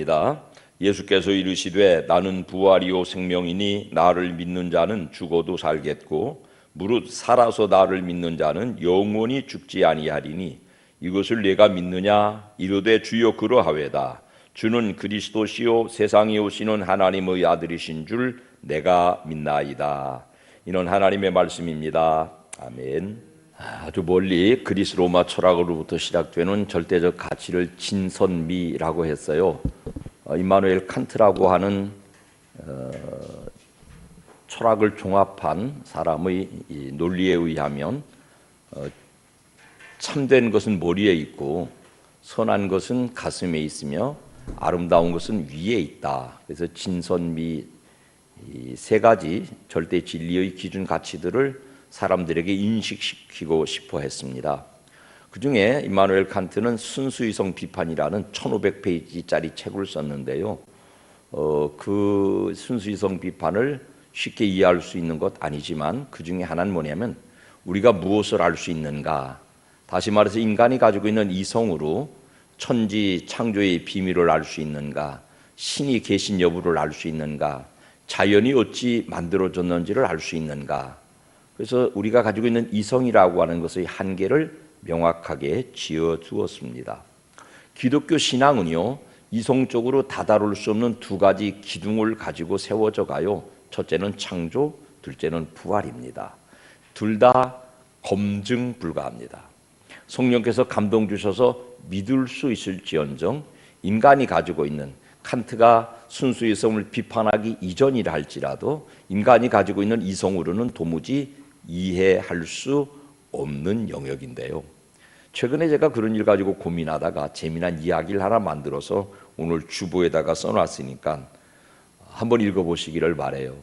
봉독합니다. 예수께서 이르시되 나는 부활이요 생명이니 나를 믿는 자는 죽어도 살겠고 무릇 살아서 나를 믿는 자는 영원히 죽지 아니하리니 이것을 내가 믿느냐 이르되 주여 그러하외다 주는 그리스도시요 세상에 오시는 하나님의 아들이신 줄 내가 믿나이다 이는 하나님의 말씀입니다 아멘. 아주 멀리 그리스 로마 철학으로부터 시작되는 절대적 가치를 진선미라고 했어요. 어, 임마누엘 칸트라고 하는 어, 철학을 종합한 사람의 논리에 의하면 어, 참된 것은 머리에 있고 선한 것은 가슴에 있으며 아름다운 것은 위에 있다. 그래서 진선미 세 가지 절대 진리의 기준 가치들을 사람들에게 인식시키고 싶어 했습니다. 그 중에 임마누엘 칸트는 순수이성 비판이라는 1500페이지짜리 책을 썼는데요. 어, 그 순수이성 비판을 쉽게 이해할 수 있는 것 아니지만 그 중에 하나는 뭐냐면 우리가 무엇을 알 수 있는가. 다시 말해서 인간이 가지고 있는 이성으로 천지 창조의 비밀을 알 수 있는가. 신이 계신 여부를 알 수 있는가. 자연이 어찌 만들어졌는지를 알 수 있는가. 그래서 우리가 가지고 있는 이성이라고 하는 것의 한계를 명확하게 지어 두었습니다. 기독교 신앙은요, 이성적으로 다다룰 수 없는 두 가지 기둥을 가지고 세워져 가요. 첫째는 창조, 둘째는 부활입니다. 둘 다 검증 불가합니다. 성령께서 감동 주셔서 믿을 수 있을지언정 인간이 가지고 있는 칸트가 순수 이성을 비판하기 이전이라 할지라도 인간이 가지고 있는 이성으로는 도무지 이해할 수 없는 영역인데요. 최근에 제가 그런 일 가지고 고민하다가 재미난 이야기를 하나 만들어서 오늘 주보에다가 써놨으니까 한번 읽어보시기를 바래요.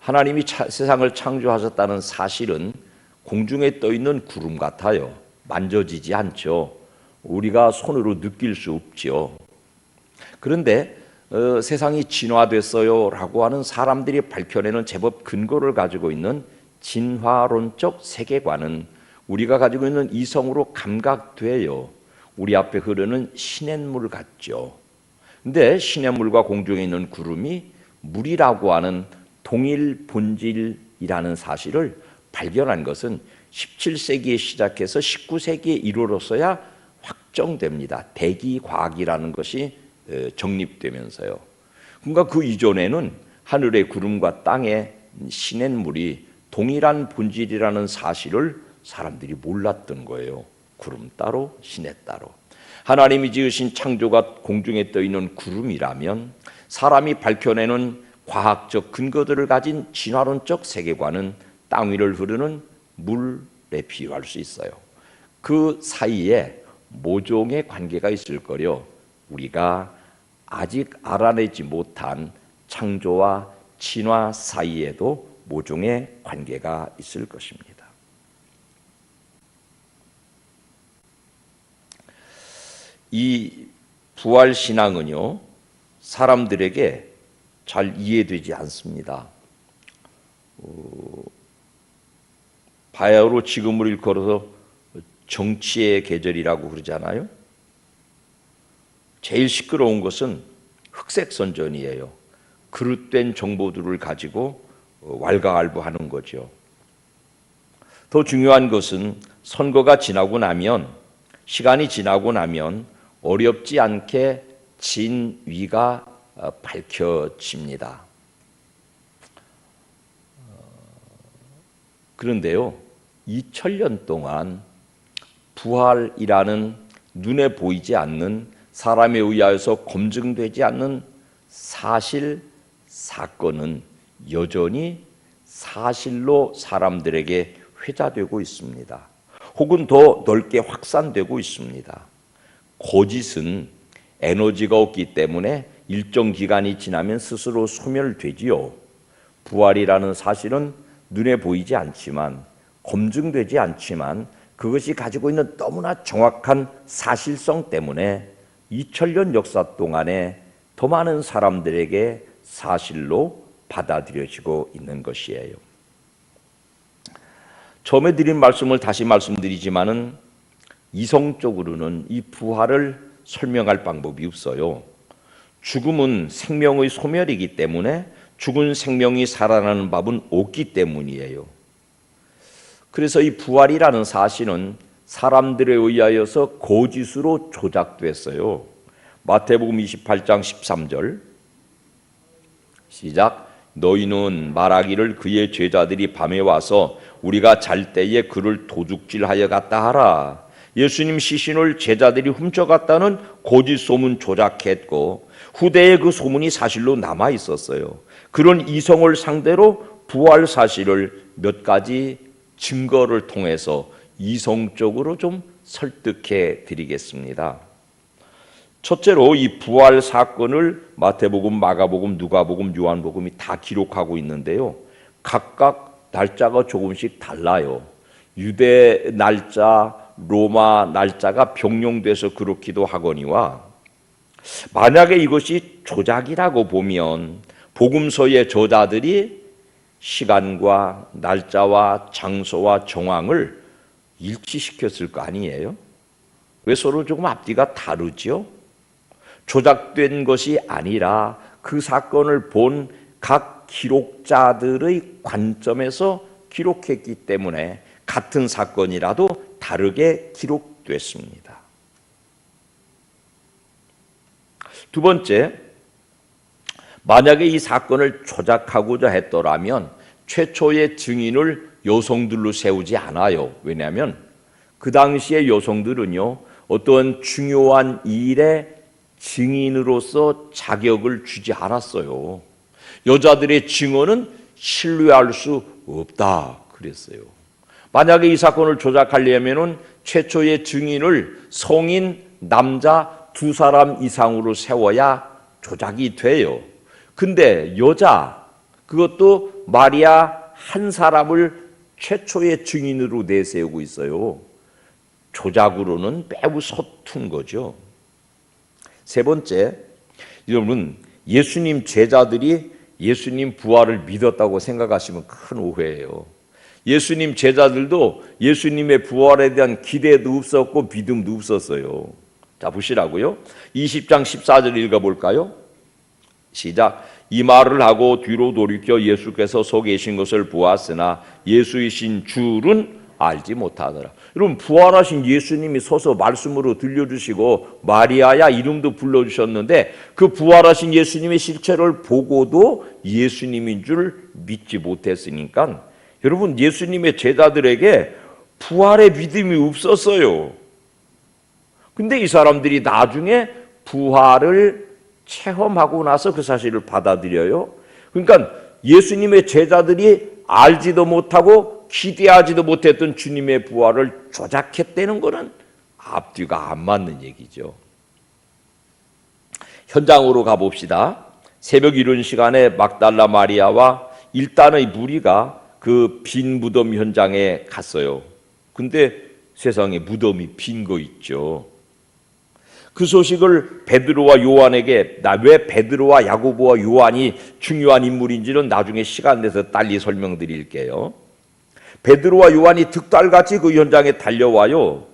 하나님이 차, 세상을 창조하셨다는 사실은 공중에 떠 있는 구름 같아요. 만져지지 않죠. 우리가 손으로 느낄 수 없지요. 그런데 어, 세상이 진화됐어요라고 하는 사람들이 밝혀내는 제법 근거를 가지고 있는 진화론적 세계관은 우리가 가지고 있는 이성으로 감각돼요. 우리 앞에 흐르는 시냇물 같죠. 근데 시냇물과 공중에 있는 구름이 물이라고 하는 동일 본질이라는 사실을 발견한 것은 17세기에 시작해서 19세기에 이르러서야 확정됩니다. 대기 과학이라는 것이 어, 정립되면서요. 그러니까 그 이전에는 하늘의 구름과 땅의 시냇물이 동일한 본질이라는 사실을 사람들이 몰랐던 거예요. 구름 따로, 시내 따로. 하나님이 지으신 창조가 공중에 떠 있는 구름이라면 사람이 밝혀내는 과학적 근거들을 가진 진화론적 세계관은 땅 위를 흐르는 물에 비유할 수 있어요. 그 사이에 모종의 관계가 있을 거려 우리가 아직 알아내지 못한 창조와 진화 사이에도 모종의 관계가 있을 것입니다. 이 부활 신앙은요 사람들에게 잘 이해되지 않습니다. 어, 바야흐로 지금을 일컬어서 정치의 계절이라고 그러잖아요. 제일 시끄러운 것은 흑색 선전이에요. 그릇된 정보들을 가지고 왈가왈부하는 거죠. 더 중요한 것은 선거가 지나고 나면 시간이 지나고 나면 어렵지 않게 진위가 어, 밝혀집니다. 어, 그런데요, 2000년 동안 부활이라는 눈에 보이지 않는 사람에 의하여서 검증되지 않는 사실 사건은 여전히 사실로 사람들에게 회자되고 있습니다. 혹은 더 넓게 확산되고 있습니다. 거짓은 에너지가 없기 때문에 일정 기간이 지나면 스스로 소멸되지요. 부활이라는 사실은 눈에 보이지 않지만 검증되지 않지만 그것이 가지고 있는 너무나 정확한 사실성 때문에 2000년 역사 동안에 더 많은 사람들에게 사실로 받아들여지고 있는 것이에요. 처음에 드린 말씀을 다시 말씀드리지만은 이성적으로는 이 부활을 설명할 방법이 없어요. 죽음은 생명의 소멸이기 때문에 죽은 생명이 살아나는 법은 없기 때문이에요. 그래서 이 부활이라는 사실은 사람들에 의하여서 거짓으로 조작됐어요. 마태복음 28장 13절 시작 너희는 말하기를 그의 제자들이 밤에 와서 우리가 잘 때에 그를 도둑질하여 갔다 하라. 예수님 시신을 제자들이 훔쳐갔다는 거짓 소문 조작했고 후대에 그 소문이 사실로 남아 있었어요. 그런 이성을 상대로 부활 사실을 몇 가지 증거를 통해서 이성적으로 좀 설득해 드리겠습니다. 첫째로 이 부활 사건을 마태복음, 마가복음, 누가복음, 요한복음이 다 기록하고 있는데요. 각각 날짜가 조금씩 달라요. 유대 날짜, 로마 날짜가 병용돼서 그렇기도 하거니와 만약에 이것이 조작이라고 보면 복음서의 저자들이 시간과 날짜와 장소와 정황을 일치시켰을 거 아니에요? 왜 서로 조금 앞뒤가 다르죠? 조작된 것이 아니라 그 사건을 본 각 기록자들의 관점에서 기록했기 때문에 같은 사건이라도 다르게 기록됐습니다. 두 번째, 만약에 이 사건을 조작하고자 했더라면 최초의 증인을 여성들로 세우지 않아요. 왜냐하면 그 당시의 여성들은요, 어떤 중요한 일에 증인으로서 자격을 주지 않았어요. 여자들의 증언은 신뢰할 수 없다. 그랬어요. 만약에 이 사건을 조작하려면은 최초의 증인을 성인 남자 두 사람 이상으로 세워야 조작이 돼요. 근데 여자 그것도 마리아 한 사람을 최초의 증인으로 내세우고 있어요. 조작으로는 매우 서툰 거죠. 세 번째, 여러분 예수님 제자들이 예수님 부활을 믿었다고 생각하시면 큰 오해예요. 예수님 제자들도 예수님의 부활에 대한 기대도 없었고 믿음도 없었어요. 자, 보시라고요. 20장 14절 읽어 볼까요? 시작. 이 말을 하고 뒤로 돌이켜 예수께서 서 계신 것을 보았으나 예수이신 줄은 알지 못하더라. 여러분 부활하신 예수님이 서서 말씀으로 들려주시고 마리아야 이름도 불러주셨는데 그 부활하신 예수님의 실체를 보고도 예수님인 줄 믿지 못했으니까 여러분 예수님의 제자들에게 부활의 믿음이 없었어요. 근데 이 사람들이 나중에 부활을 체험하고 나서 그 사실을 받아들여요. 그러니까 예수님의 제자들이 알지도 못하고 기대하지도 못했던 주님의 부활을 조작했다는 것은 앞뒤가 안 맞는 얘기죠. 현장으로 가봅시다. 새벽 이른 시간에 막달라 마리아와 일단의 무리가 그 빈 무덤 현장에 갔어요. 근데 세상에 무덤이 빈 거 있죠. 그 소식을 베드로와 요한에게 나 왜 베드로와 야고보와 요한이 중요한 인물인지는 나중에 시간 내서 딸리 설명드릴게요. 베드로와 요한이 득달같이 그 현장에 달려와요.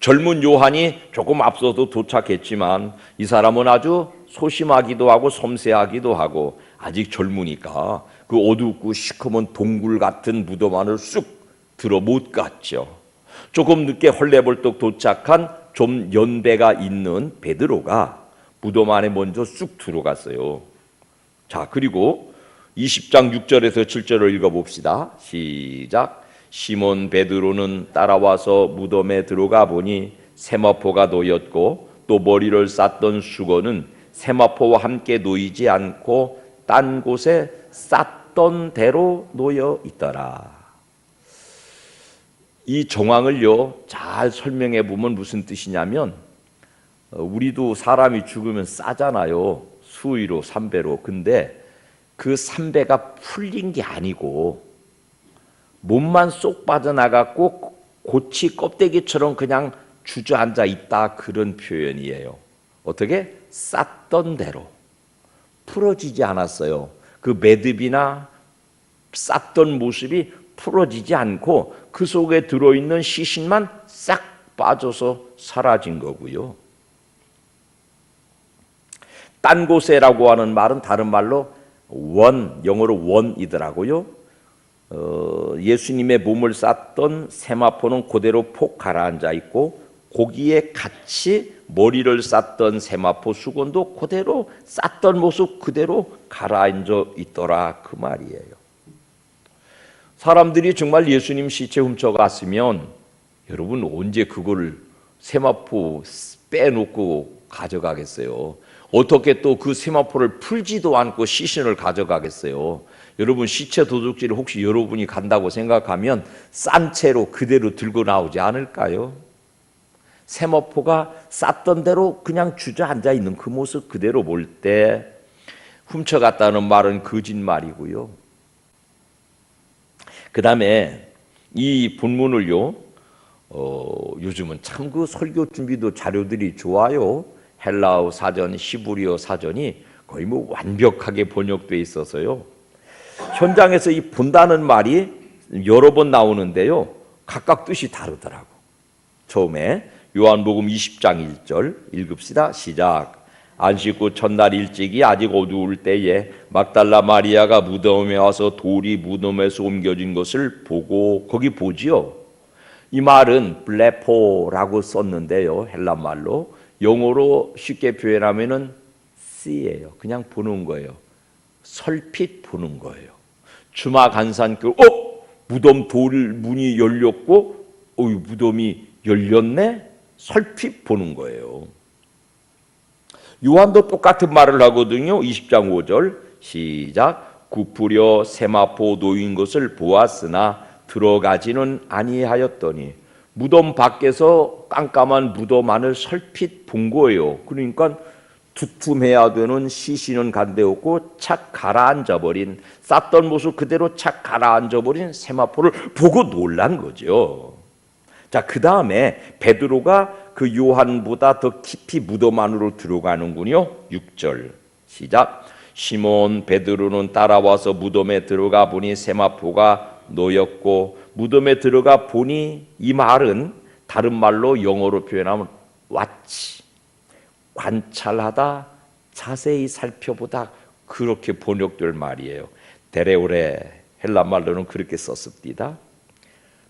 젊은 요한이 조금 앞서도 도착했지만 이 사람은 아주 소심하기도 하고 섬세하기도 하고 아직 젊으니까 그 어둡고 시커먼 동굴 같은 무덤 안을 쑥 들어 못 갔죠. 조금 늦게 헐레벌떡 도착한 좀 연배가 있는 베드로가 무덤 안에 먼저 쑥 들어갔어요. 자, 그리고 20장 6절에서 7절을 읽어봅시다. 시작. 시몬 베드로는 따라와서 무덤에 들어가 보니 세마포가 놓였고 또 머리를 쌌던 수건은 세마포와 함께 놓이지 않고 딴 곳에 쌌던 대로 놓여 있더라. 이 정황을요 잘 설명해 보면 무슨 뜻이냐면 어, 우리도 사람이 죽으면 싸잖아요 수위로 삼배로 근데 그 삼배가 풀린 게 아니고 몸만 쏙 빠져나갔고 고치 껍데기처럼 그냥 주저앉아 있다 그런 표현이에요 어떻게 쌌던 대로 풀어지지 않았어요 그 매듭이나 쌌던 모습이 풀어지지 않고 그 속에 들어있는 시신만 싹 빠져서 사라진 거고요. 딴 곳에라고 하는 말은 다른 말로 원, 영어로 원이더라고요. 어, 예수님의 몸을 쌌던 세마포는 그대로 폭 가라앉아 있고 거기에 같이 머리를 쌌던 세마포 수건도 그대로 쌌던 모습 그대로 가라앉아 있더라 그 말이에요. 사람들이 정말 예수님 시체 훔쳐갔으면 여러분 언제 그걸 세마포 빼놓고 가져가겠어요? 어떻게 또 그 세마포를 풀지도 않고 시신을 가져가겠어요? 여러분 시체 도둑질 혹시 여러분이 간다고 생각하면 싼 채로 그대로 들고 나오지 않을까요? 세마포가 쌌던 대로 그냥 주저앉아 있는 그 모습 그대로 볼 때 훔쳐갔다는 말은 거짓말이고요. 그 다음에 이 본문을요, 어, 요즘은 참 그 설교 준비도 자료들이 좋아요. 헬라어 사전, 히브리어 사전이 거의 뭐 완벽하게 번역돼 있어서요. 현장에서 이 본다는 말이 여러 번 나오는데요. 각각 뜻이 다르더라고. 처음에 요한복음 20장 1절 읽읍시다. 시작. 안식 후 첫날 일찍이 아직 어두울 때에 막달라 마리아가 무덤에 와서 돌이 무덤에서 옮겨진 것을 보고 거기 보지요. 이 말은 블레포라고 썼는데요. 헬라 말로 영어로 쉽게 표현하면은 see예요. 그냥 보는 거예요. 설핏 보는 거예요. 주마 간산교 어 무덤 돌 문이 열렸고 어이 무덤이 열렸네 설핏 보는 거예요. 요한도 똑같은 말을 하거든요. 20장 5절 시작 구부려 세마포 놓인 것을 보았으나 들어가지는 아니하였더니 무덤 밖에서 깜깜한 무덤 안을 설핏 본 거예요. 그러니까 두툼해야 되는 시신은 간데없고 착 가라앉아 버린 쌌던 모습 그대로 착 가라앉아 버린 세마포를 보고 놀란 거죠. 자, 그 다음에 베드로가 그 요한보다 더 깊이 무덤 안으로 들어가는군요. 6절 시작. 시몬 베드로는 따라와서 무덤에 들어가 보니 세마포가 놓였고 무덤에 들어가 보니 이 말은 다른 말로 영어로 표현하면 watch 관찰하다 자세히 살펴보다 그렇게 번역될 말이에요. 데레오레 헬라 말로는 그렇게 썼습니다.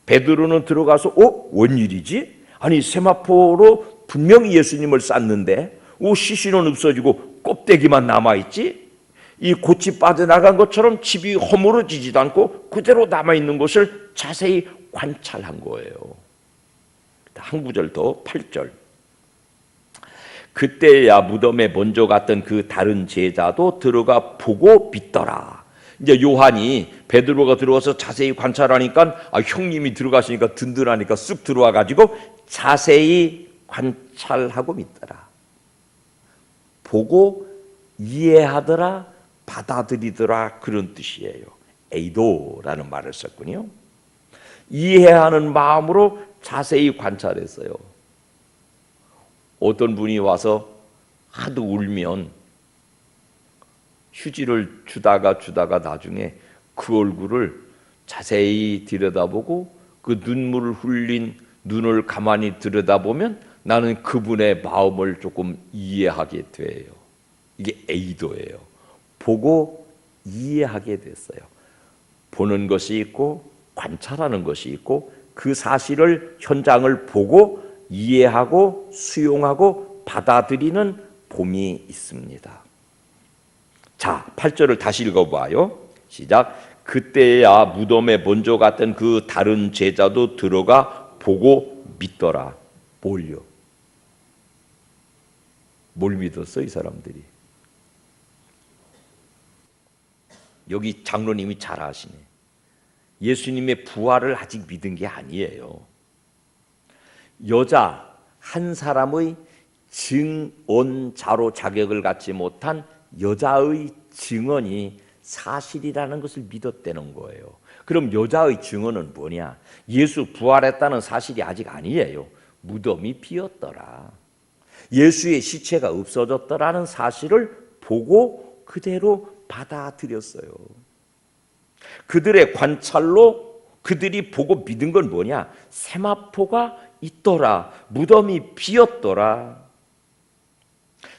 베드로는 들어가서 어 원일이지? 아니 세마포로 분명히 예수님을 쌌는데 오 시신은 없어지고 껍데기만 남아 있지? 이 꽃이 빠져나간 것처럼 집이 허물어지지도 않고 그대로 남아 있는 것을 자세히 관찰한 거예요. 한 구절 더 8절. 그때야 무덤에 먼저 갔던 그 다른 제자도 들어가 보고 믿더라. 이제 요한이 베드로가 들어와서 자세히 관찰하니까 아, 형님이 들어가시니까 든든하니까 쑥 들어와 가지고 자세히 관찰하고 믿더라. 보고 이해하더라, 받아들이더라 그런 뜻이에요. 에이도라는 말을 썼군요. 이해하는 마음으로 자세히 관찰했어요. 어떤 분이 와서 하도 울면 휴지를 주다가 주다가 나중에 그 얼굴을 자세히 들여다보고 그 눈물을 흘린 눈을 가만히 들여다보면 나는 그분의 마음을 조금 이해하게 돼요. 이게 에이도예요. 보고 이해하게 됐어요. 보는 것이 있고 관찰하는 것이 있고 그 사실을 현장을 보고 이해하고 수용하고 받아들이는 봄이 있습니다. 자, 8절을 다시 읽어봐요. 시작. 그때야 무덤에 먼저 갔던 그 다른 제자도 들어가 보고 믿더라. 뭘요? 뭘 믿었어, 이 사람들이? 여기 장로님이 잘 아시네. 예수님의 부활을 아직 믿은 게 아니에요. 여자 한 사람의 증언자로 자격을 갖지 못한 여자의 증언이 사실이라는 것을 믿었다는 거예요. 그럼 여자의 증언은 뭐냐? 예수 부활했다는 사실이 아직 아니에요. 무덤이 비었더라. 예수의 시체가 없어졌더라는 사실을 보고 그대로 받아들였어요. 그들의 관찰로 그들이 보고 믿은 건 뭐냐? 세마포가 있더라. 무덤이 비었더라.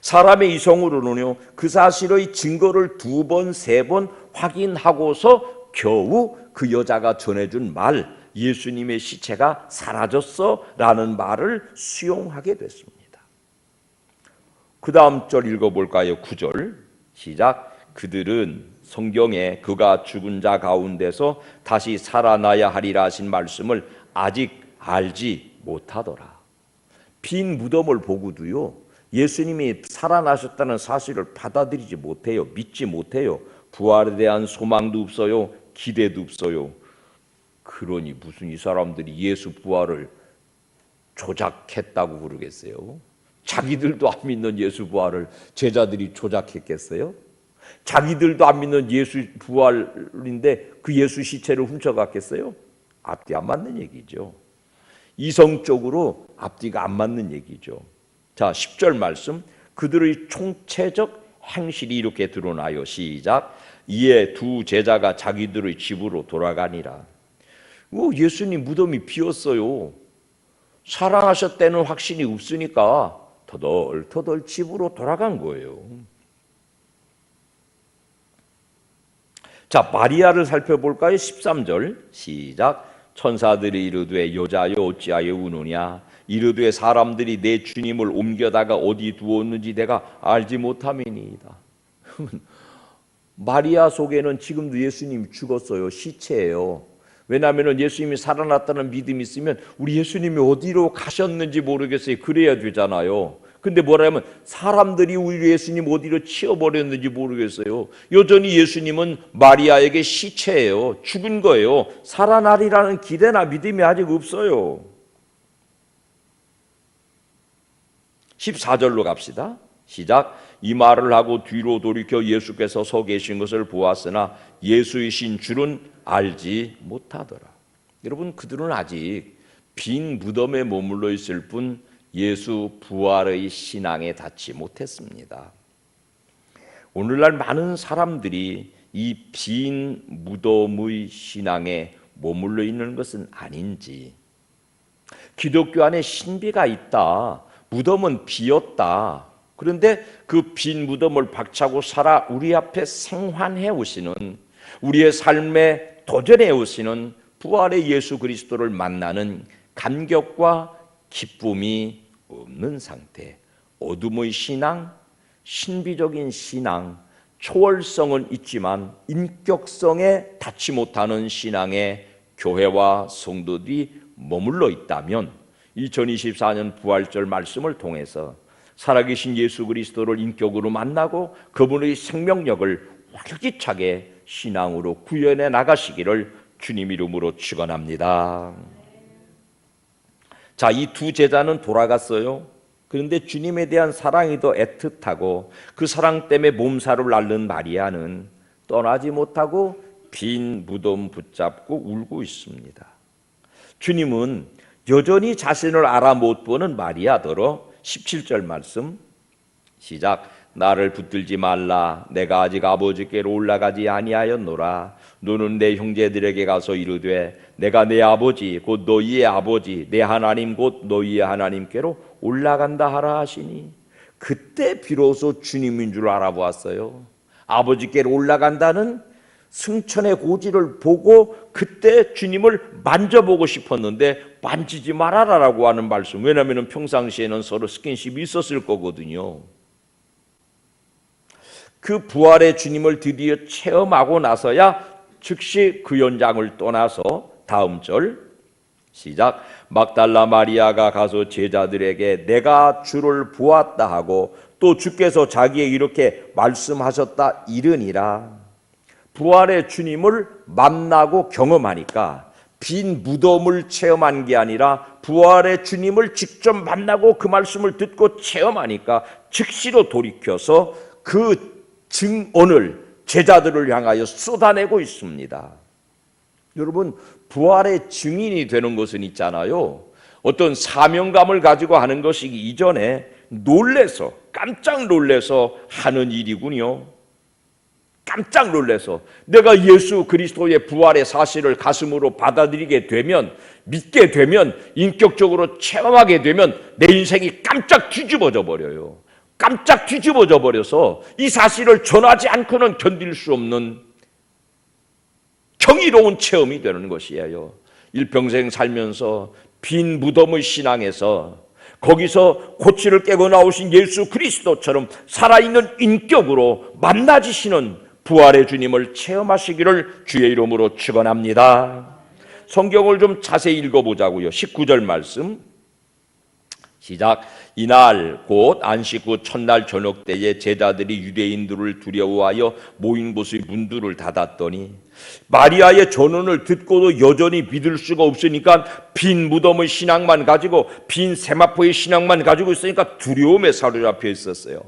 사람의 이성으로는요, 그 사실의 증거를 두 번, 세 번 확인하고서 겨우 그 여자가 전해준 말, 예수님의 시체가 사라졌어 라는 말을 수용하게 됐습니다. 그 다음 절 읽어볼까요? 9절. 시작. 그들은 성경에 그가 죽은 자 가운데서 다시 살아나야 하리라 하신 말씀을 아직 알지 못하더라. 빈 무덤을 보고도요, 예수님이 살아나셨다는 사실을 받아들이지 못해요. 믿지 못해요. 부활에 대한 소망도 없어요. 기대도 없어요. 그러니 무슨 이 사람들이 예수 부활을 조작했다고 그러겠어요? 자기들도 안 믿는 예수 부활을 제자들이 조작했겠어요? 자기들도 안 믿는 예수 부활인데 그 예수 시체를 훔쳐갔겠어요? 앞뒤 안 맞는 얘기죠. 이성적으로 앞뒤가 안 맞는 얘기죠. 자, 10절 말씀. 그들의 총체적 행실이 이렇게 드러나요. 시작. 이에 두 제자가 자기들의 집으로 돌아가니라. 오, 예수님 무덤이 비었어요. 사랑하셨다는 확신이 없으니까 터덜터덜 집으로 돌아간 거예요. 자, 마리아를 살펴볼까요? 13절 시작. 천사들이 이르되 여자여 어찌하여 우느냐 이르되 사람들이 내 주님을 옮겨다가 어디 두었는지 내가 알지 못함이니이다. 마리아 속에는 지금도 예수님이 죽었어요. 시체예요. 왜냐하면 예수님이 살아났다는 믿음이 있으면 우리 예수님이 어디로 가셨는지 모르겠어요. 그래야 되잖아요. 근데 뭐라면 사람들이 우리 예수님 어디로 치워버렸는지 모르겠어요. 여전히 예수님은 마리아에게 시체예요. 죽은 거예요. 살아나리라는 기대나 믿음이 아직 없어요. 14절로 갑시다. 시작. 이 말을 하고 뒤로 돌이켜 예수께서 서 계신 것을 보았으나 예수이신 줄은 알지 못하더라. 여러분 그들은 아직 빈 무덤에 머물러 있을 뿐 예수 부활의 신앙에 닿지 못했습니다. 오늘날 많은 사람들이 이 빈 무덤의 신앙에 머물러 있는 것은 아닌지 기독교 안에 신비가 있다. 무덤은 비었다. 그런데 그 빈 무덤을 박차고 살아 우리 앞에 생환해 오시는 우리의 삶에 도전해 오시는 부활의 예수 그리스도를 만나는 감격과 기쁨이 없는 상태. 어둠의 신앙, 신비적인 신앙, 초월성은 있지만 인격성에 닿지 못하는 신앙의 교회와 성도들이 머물러 있다면 2024년 부활절 말씀을 통해서 살아계신 예수 그리스도를 인격으로 만나고 그분의 생명력을 활기차게 신앙으로 구현해 나가시기를 주님 이름으로 축원합니다. 자, 이 두 제자는 돌아갔어요. 그런데 주님에 대한 사랑이 더 애틋하고 그 사랑 때문에 몸살을 앓는 마리아는 떠나지 못하고 빈 무덤 붙잡고 울고 있습니다. 주님은 여전히 자신을 알아 못 보는 마리아더러 17절 말씀 시작 나를 붙들지 말라 내가 아직 아버지께로 올라가지 아니하였노라 너는 내 형제들에게 가서 이르되 내가 내 아버지 곧 너희의 아버지 내 하나님 곧 너희의 하나님께로 올라간다 하라 하시니 그때 비로소 주님인 줄 알아보았어요 아버지께로 올라간다는 승천의 고지를 보고 그때 주님을 만져보고 싶었는데 만지지 말아라라고 하는 말씀. 왜냐하면 평상시에는 서로 스킨십이 있었을 거거든요. 그 부활의 주님을 드디어 체험하고 나서야 즉시 그 연장을 떠나서 다음 절 시작. 막달라 마리아가 가서 제자들에게 내가 주를 보았다 하고 또 주께서 자기에 이렇게 말씀하셨다 이르니라. 부활의 주님을 만나고 경험하니까 빈 무덤을 체험한 게 아니라 부활의 주님을 직접 만나고 그 말씀을 듣고 체험하니까 즉시로 돌이켜서 그 증언을 제자들을 향하여 쏟아내고 있습니다. 여러분, 부활의 증인이 되는 것은 있잖아요. 어떤 사명감을 가지고 하는 것이 이전에 놀래서, 깜짝 놀래서 하는 일이군요. 깜짝 놀래서 내가 예수 그리스도의 부활의 사실을 가슴으로 받아들이게 되면 믿게 되면 인격적으로 체험하게 되면 내 인생이 깜짝 뒤집어져 버려요. 깜짝 뒤집어져 버려서 이 사실을 전하지 않고는 견딜 수 없는 경이로운 체험이 되는 것이에요. 일평생 살면서 빈 무덤의 신앙에서 거기서 고치를 깨고 나오신 예수 그리스도처럼 살아있는 인격으로 만나지시는 부활의 주님을 체험하시기를 주의 이름으로 축원합니다. 성경을 좀 자세히 읽어보자고요. 19절 말씀 시작. 이날 곧 안식 후 첫날 저녁 때에 제자들이 유대인들을 두려워하여 모인 곳의 문들을 닫았더니 마리아의 전언을 듣고도 여전히 믿을 수가 없으니까 빈 무덤의 신앙만 가지고 빈 세마포의 신앙만 가지고 있으니까 두려움에 사로잡혀 있었어요.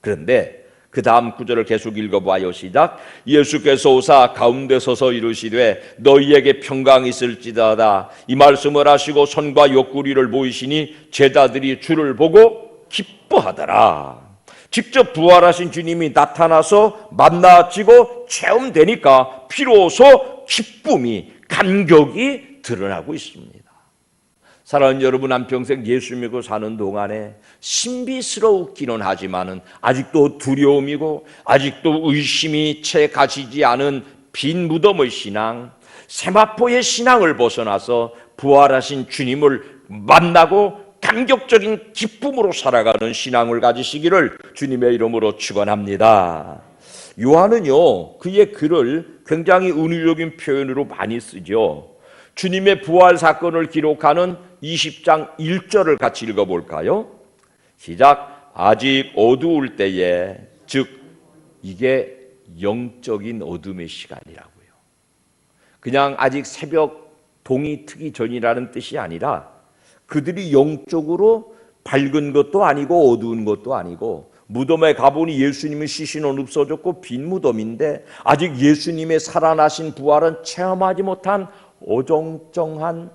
그런데 그 다음 구절을 계속 읽어봐요. 시작. 예수께서 오사 가운데 서서 이르시되 너희에게 평강이 있을지다다. 이 말씀을 하시고 손과 옆구리를 모이시니 제자들이 주를 보고 기뻐하더라. 직접 부활하신 주님이 나타나서 만나지고 체험되니까 비로소 기쁨이 감격이 드러나고 있습니다. 사랑하는 여러분 한평생 예수 믿고 사는 동안에 신비스러웠기는 하지만은 아직도 두려움이고 아직도 의심이 채 가시지 않은 빈 무덤의 신앙, 세마포의 신앙을 벗어나서 부활하신 주님을 만나고 감격적인 기쁨으로 살아가는 신앙을 가지시기를 주님의 이름으로 축원합니다. 요한은요 그의 글을 굉장히 은유적인 표현으로 많이 쓰죠. 주님의 부활 사건을 기록하는 20장 1절을 같이 읽어볼까요? 시작. 아직 어두울 때에, 즉, 이게 영적인 어둠의 시간이라고요. 그냥 아직 새벽 동이 트기 전이라는 뜻이 아니라 그들이 영적으로 밝은 것도 아니고 어두운 것도 아니고 무덤에 가보니 예수님의 시신은 없어졌고 빈 무덤인데 아직 예수님의 살아나신 부활은 체험하지 못한 어정쩡한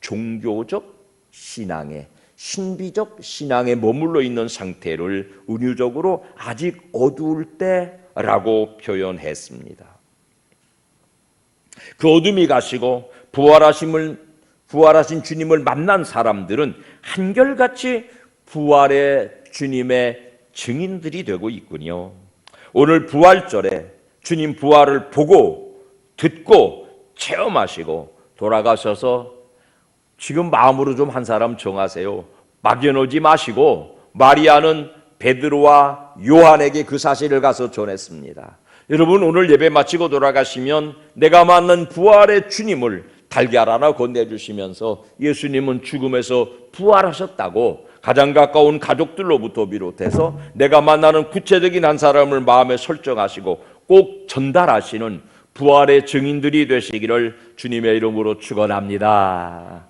종교적 신앙에 신비적 신앙에 머물러 있는 상태를 은유적으로 아직 어두울 때라고 표현했습니다. 그 어둠이 가시고 부활하심을 부활하신 주님을 만난 사람들은 한결같이 부활의 주님의 증인들이 되고 있군요. 오늘 부활절에 주님 부활을 보고 듣고 체험하시고 돌아가셔서 지금 마음으로 좀 한 사람 정하세요. 막연하지 마시고 마리아는 베드로와 요한에게 그 사실을 가서 전했습니다. 여러분 오늘 예배 마치고 돌아가시면 내가 만난 부활의 주님을 달걀 하나 건네주시면서 예수님은 죽음에서 부활하셨다고 가장 가까운 가족들로부터 비롯해서 내가 만나는 구체적인 한 사람을 마음에 설정하시고 꼭 전달하시는 부활의 증인들이 되시기를 주님의 이름으로 축원합니다.